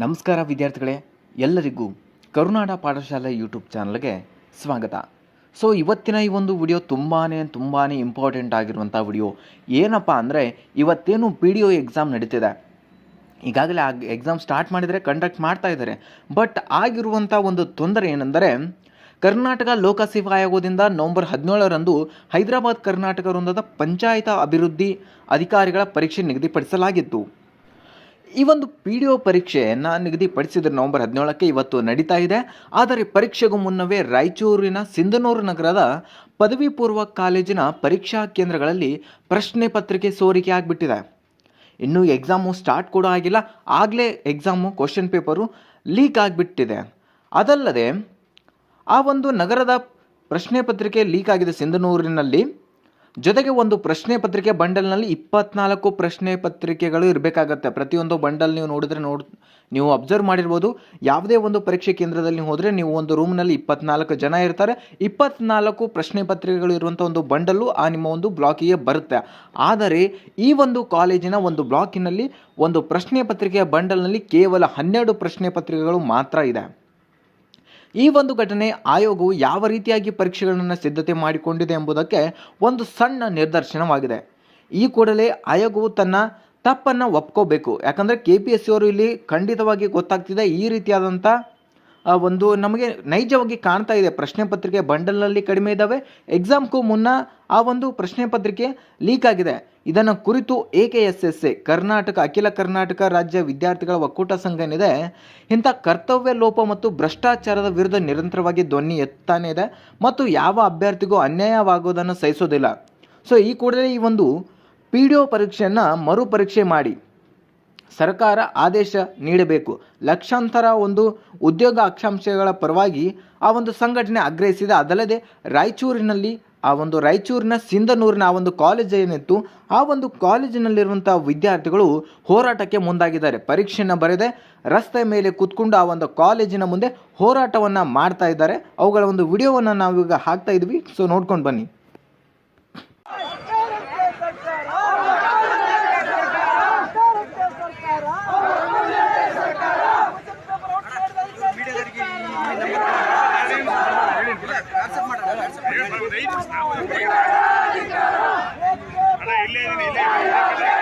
ನಮಸ್ಕಾರ ವಿದ್ಯಾರ್ಥಿಗಳೇ, ಎಲ್ಲರಿಗೂ ಕರುನಾಡ ಪಾಠಶಾಲೆ ಯೂಟ್ಯೂಬ್ ಚಾನಲ್ಗೆ ಸ್ವಾಗತ. ಸೊ, ಇವತ್ತಿನ ಈ ಒಂದು ವಿಡಿಯೋ ತುಂಬಾ ತುಂಬಾ ಇಂಪಾರ್ಟೆಂಟ್ ಆಗಿರುವಂಥ ವಿಡಿಯೋ. ಏನಪ್ಪ ಅಂದರೆ, ಇವತ್ತೇನು ಪಿ ಡಿ ಒ ಎಕ್ಸಾಮ್ ನಡೀತಿದೆ. ಈಗಾಗಲೇ ಆ ಎಕ್ಸಾಮ್ ಸ್ಟಾರ್ಟ್ ಮಾಡಿದರೆ ಕಂಡಕ್ಟ್ ಮಾಡ್ತಾ ಇದ್ದಾರೆ. ಬಟ್ ಆಗಿರುವಂಥ ಒಂದು ತೊಂದರೆ ಏನೆಂದರೆ, ಕರ್ನಾಟಕ ಲೋಕಸೇವಾ ಆಯೋಗದಿಂದ ನವೆಂಬರ್ ಹದಿನೇಳರಂದು ಹೈದರಾಬಾದ್ ಕರ್ನಾಟಕ ವೃಂದದ ಪಂಚಾಯತ ಅಭಿವೃದ್ಧಿ ಅಧಿಕಾರಿಗಳ ಪರೀಕ್ಷೆ ನಿಗದಿಪಡಿಸಲಾಗಿತ್ತು. ಈ ಒಂದು ಪಿ ಡಿ ಒ ಪರೀಕ್ಷೆಯನ್ನು ನಿಗದಿಪಡಿಸಿದ್ರೆ ನವೆಂಬರ್ ಹದಿನೇಳಕ್ಕೆ ಇವತ್ತು ನಡೀತಾ ಇದೆ. ಆದರೆ ಪರೀಕ್ಷೆಗೂ ಮುನ್ನವೇ ರಾಯಚೂರಿನ ಸಿಂಧನೂರು ನಗರದ ಪದವಿ ಪೂರ್ವ ಕಾಲೇಜಿನ ಪರೀಕ್ಷಾ ಕೇಂದ್ರಗಳಲ್ಲಿ ಪ್ರಶ್ನೆ ಪತ್ರಿಕೆ ಸೋರಿಕೆ ಆಗಿಬಿಟ್ಟಿದೆ. ಇನ್ನೂ ಎಕ್ಸಾಮು ಸ್ಟಾರ್ಟ್ ಕೂಡ ಆಗಿಲ್ಲ. ಆಗಲೇ ಎಕ್ಸಾಮು, ಕ್ವಶನ್ ಪೇಪರು ಲೀಕ್ ಆಗಿಬಿಟ್ಟಿದೆ. ಅದಲ್ಲದೆ ಆ ಒಂದು ನಗರದ ಪ್ರಶ್ನೆ ಪತ್ರಿಕೆ ಲೀಕ್ ಆಗಿದೆ ಸಿಂಧನೂರಿನಲ್ಲಿ. ಜೊತೆಗೆ ಒಂದು ಪ್ರಶ್ನೆ ಪತ್ರಿಕೆ ಬಂಡಲ್ನಲ್ಲಿ ಇಪ್ಪತ್ನಾಲ್ಕು ಪ್ರಶ್ನೆ ಪತ್ರಿಕೆಗಳು ಇರಬೇಕಾಗತ್ತೆ. ಪ್ರತಿಯೊಂದು ಬಂಡಲ್ ನೀವು ನೋಡಿದ್ರೆ ನೋಡ್, ನೀವು ಅಬ್ಸರ್ವ್ ಮಾಡಿರ್ಬೋದು. ಯಾವುದೇ ಒಂದು ಪರೀಕ್ಷೆ ಕೇಂದ್ರದಲ್ಲಿ ಹೋದರೆ ನೀವು ಒಂದು ರೂಮ್ನಲ್ಲಿ ಇಪ್ಪತ್ನಾಲ್ಕು ಜನ ಇರ್ತಾರೆ. ಇಪ್ಪತ್ನಾಲ್ಕು ಪ್ರಶ್ನೆ ಪತ್ರಿಕೆಗಳು ಇರುವಂಥ ಒಂದು ಬಂಡಲ್ಲು ಆ ನಿಮ್ಮ ಒಂದು ಬ್ಲಾಕಿಗೆ ಬರುತ್ತೆ. ಆದರೆ ಈ ಒಂದು ಕಾಲೇಜಿನ ಒಂದು ಬ್ಲಾಕಿನಲ್ಲಿ ಒಂದು ಪ್ರಶ್ನೆ ಪತ್ರಿಕೆಯ ಬಂಡಲ್ನಲ್ಲಿ ಕೇವಲ ಹನ್ನೆರಡು ಪ್ರಶ್ನೆ ಪತ್ರಿಕೆಗಳು ಮಾತ್ರ ಇದೆ. ಈ ಒಂದು ಘಟನೆ ಆಯೋಗವು ಯಾವ ರೀತಿಯಾಗಿ ಪರೀಕ್ಷೆಗಳನ್ನು ಸಿದ್ಧತೆ ಮಾಡಿಕೊಂಡಿದೆ ಎಂಬುದಕ್ಕೆ ಒಂದು ಸಣ್ಣ ನಿದರ್ಶನವಾಗಿದೆ ಈ ಕೂಡಲೇ ಆಯೋಗವು ತನ್ನ ತಪ್ಪನ್ನು ಒಪ್ಕೋಬೇಕು. ಯಾಕಂದರೆ ಕೆ ಪಿ ಎಸ್ ಸಿ ಅವರು ಇಲ್ಲಿ ಖಂಡಿತವಾಗಿ ಗೊತ್ತಾಗ್ತಿದೆ ಈ ರೀತಿಯಾದಂಥ ಒಂದು ನಮಗೆ ನೈಜವಾಗಿ ಕಾಣ್ತಾ ಇದೆ. ಪ್ರಶ್ನೆ ಪತ್ರಿಕೆ ಬಂಡಲ್ನಲ್ಲಿ ಕಡಿಮೆ ಇದ್ದಾವೆ ಎಕ್ಸಾಮ್ಗೂ ಮುನ್ನ ಆ ಒಂದು ಪ್ರಶ್ನೆ ಪತ್ರಿಕೆ ಲೀಕ್ ಆಗಿದೆ. ಇದನ್ನು ಕುರಿತು A K S S A, Karnataka, ಅಖಿಲ ಕರ್ನಾಟಕ ರಾಜ್ಯ ವಿದ್ಯಾರ್ಥಿಗಳ ಒಕ್ಕೂಟ ಸಂಘ ಏನಿದೆ ಇಂಥ ಕರ್ತವ್ಯ ಲೋಪ ಮತ್ತು ಭ್ರಷ್ಟಾಚಾರದ ವಿರುದ್ಧ ನಿರಂತರವಾಗಿ ಧ್ವನಿ ಎತ್ತಾನೇ ಇದೆ ಮತ್ತು ಯಾವ ಅಭ್ಯರ್ಥಿಗೂ ಅನ್ಯಾಯವಾಗುವುದನ್ನು ಸಹಿಸೋದಿಲ್ಲ. ಸೊ, ಈ ಕೂಡಲೇ ಈ ಒಂದು ಪಿ ಡಿ ಒ ಪರೀಕ್ಷೆಯನ್ನು ಮರುಪರೀಕ್ಷೆ ಮಾಡಿ. ಸರ್ಕಾರ ಆದೇಶ ನೀಡಬೇಕು. ಲಕ್ಷಾಂತರ ಒಂದು ಉದ್ಯೋಗ ಆಕಾಂಕ್ಷೆಗಳ ಪರವಾಗಿ ಆ ಒಂದು ಸಂಘಟನೆ ಆಗ್ರಹಿಸಿದೆ. ಅದಲ್ಲದೆ ರಾಯಚೂರಿನಲ್ಲಿ ಆ ಒಂದು ರಾಯಚೂರಿನ ಸಿಂಧನೂರಿನ ಆ ಒಂದು ಕಾಲೇಜ್ ಏನಿತ್ತು, ಆ ಒಂದು ಕಾಲೇಜಿನಲ್ಲಿರುವಂಥ ವಿದ್ಯಾರ್ಥಿಗಳು ಹೋರಾಟಕ್ಕೆ ಮುಂದಾಗಿದ್ದಾರೆ. ಪರೀಕ್ಷೆಯನ್ನು ಬರೆದೆ ರಸ್ತೆ ಮೇಲೆ ಕೂತ್ಕೊಂಡು ಆ ಒಂದು ಕಾಲೇಜಿನ ಮುಂದೆ ಹೋರಾಟವನ್ನು ಮಾಡ್ತಾ ಇದ್ದಾರೆ. ಅವುಗಳ ಒಂದು ವಿಡಿಯೋವನ್ನು ನಾವೀಗ ಹಾಕ್ತಾ ಇದ್ವಿ. ಸೊ ನೋಡ್ಕೊಂಡು ಬನ್ನಿ. ಇಲ್ಲೇ ಇದ್ದೀನಿ ಇಲ್ಲೇ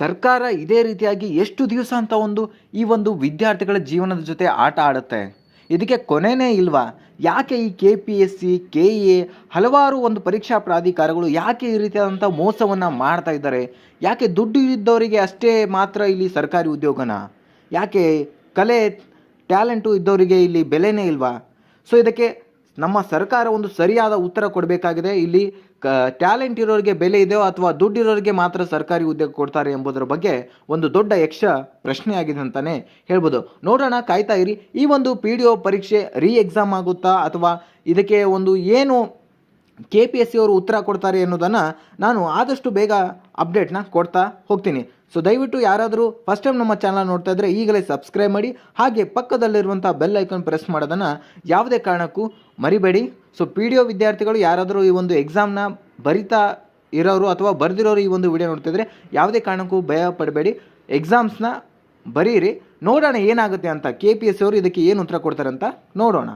ಸರ್ಕಾರ ಇದೇ ರೀತಿಯಾಗಿ ಎಷ್ಟು ದಿವಸ ಅಂತ ಒಂದು ಈ ಒಂದು ವಿದ್ಯಾರ್ಥಿಗಳ ಜೀವನದ ಜೊತೆ ಆಟ ಆಡುತ್ತೆ? ಇದಕ್ಕೆ ಕೊನೆಯೇ ಇಲ್ವಾ? ಯಾಕೆ ಈ K P S C K A ಹಲವಾರು ಒಂದು ಪರೀಕ್ಷಾ ಪ್ರಾಧಿಕಾರಗಳು ಯಾಕೆ ಈ ರೀತಿಯಾದಂಥ ಮೋಸವನ್ನು ಮಾಡ್ತಾ ಇದ್ದಾರೆ? ಯಾಕೆ ದುಡ್ಡು ಇದ್ದವರಿಗೆ ಅಷ್ಟೇ ಮಾತ್ರ ಇಲ್ಲಿ ಸರ್ಕಾರಿ ಉದ್ಯೋಗನ? ಯಾಕೆ ಕಲೆ, ಟ್ಯಾಲೆಂಟು ಇದ್ದವರಿಗೆ ಇಲ್ಲಿ ಬೆಲೆನೇ ಇಲ್ವಾ? ಸೊ ಇದಕ್ಕೆ ನಮ್ಮ ಸರ್ಕಾರ ಒಂದು ಸರಿಯಾದ ಉತ್ತರ ಕೊಡಬೇಕಾಗಿದೆ. ಇಲ್ಲಿ ಕ ಟ್ಯಾಲೆಂಟ್ ಇರೋರಿಗೆ ಬೆಲೆ ಇದೆಯೋ ಅಥವಾ ದುಡ್ಡಿರೋರಿಗೆ ಮಾತ್ರ ಸರ್ಕಾರಿ ಉದ್ಯೋಗ ಕೊಡ್ತಾರೆ ಎಂಬುದರ ಬಗ್ಗೆ ಒಂದು ದೊಡ್ಡ ಯಕ್ಷ ಪ್ರಶ್ನೆಯಾಗಿದೆ ಅಂತಲೇ ಹೇಳ್ಬೋದು. ನೋಡೋಣ, ಕಾಯ್ತಾ ಇರಿ. ಈ ಒಂದು ಪಿ ಡಿ ಒ ಪರೀಕ್ಷೆ ರೀ ಎಕ್ಸಾಮ್ ಆಗುತ್ತಾ ಅಥವಾ ಇದಕ್ಕೆ ಒಂದು ಏನು ಕೆ ಪಿ ಎಸ್ ಸಿ ಅವರು ಉತ್ತರ ಕೊಡ್ತಾರೆ ಅನ್ನೋದನ್ನು ನಾನು ಆದಷ್ಟು ಬೇಗ ಅಪ್ಡೇಟ್ನ ಕೊಡ್ತಾ ಹೋಗ್ತೀನಿ. ಸೊ ದಯವಿಟ್ಟು ಯಾರಾದರೂ ಫಸ್ಟ್ ಟೈಮ್ ನಮ್ಮ ಚಾನಲ್ ನೋಡ್ತಾ ಇದ್ದರೆ ಈಗಲೇ ಸಬ್ಸ್ಕ್ರೈಬ್ ಮಾಡಿ, ಹಾಗೆ ಪಕ್ಕದಲ್ಲಿರುವಂಥ ಬೆಲ್ ಐಕನ್ ಪ್ರೆಸ್ ಮಾಡೋದನ್ನು ಯಾವುದೇ ಕಾರಣಕ್ಕೂ ಮರಿಬೇಡಿ. ಸೊ ಪಿ ಡಿ ಒ ವಿದ್ಯಾರ್ಥಿಗಳು ಯಾರಾದರೂ ಈ ಒಂದು ಎಕ್ಸಾಮ್ನ ಬರಿತಾ ಇರೋರು ಅಥವಾ ಬರೆದಿರೋರು ಈ ಒಂದು ವಿಡಿಯೋ ನೋಡ್ತಿದ್ರೆ ಯಾವುದೇ ಕಾರಣಕ್ಕೂ ಭಯ ಪಡಬೇಡಿ. ಎಕ್ಸಾಮ್ಸ್ನ ಬರೀರಿ. ನೋಡೋಣ ಏನಾಗುತ್ತೆ ಅಂತ ಕೆ ಪಿ ಎಸ್ ಅವರು ಇದಕ್ಕೆ ಏನು ಉತ್ತರ ಕೊಡ್ತಾರೆ ಅಂತ ನೋಡೋಣ.